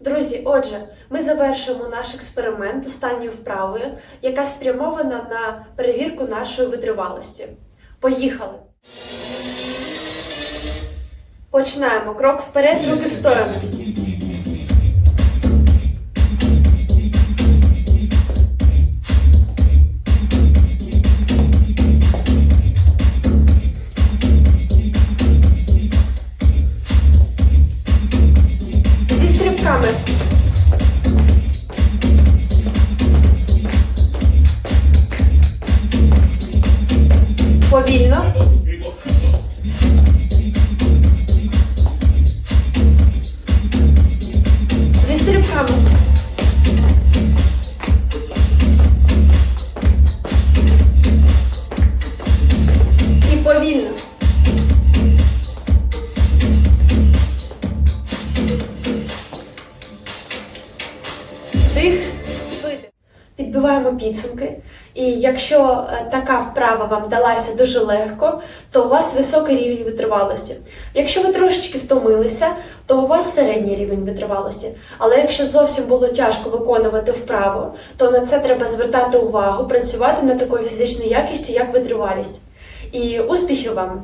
Друзі, отже, ми завершуємо наш експеримент останньою вправою, яка спрямована на перевірку нашої витривалості. Поїхали! Починаємо. Крок вперед, руки в сторони. Стрибками. Повільно. Дих, видих. Підбиваємо підсумки. І якщо е, така вправа вам вдалася дуже легко, то у вас високий рівень витривалості. Якщо ви трошечки втомилися, то у вас середній рівень витривалості. Але якщо зовсім було тяжко виконувати вправу, то на це треба звертати увагу, працювати над такою фізичною якістю, як витривалість. І успіхів вам!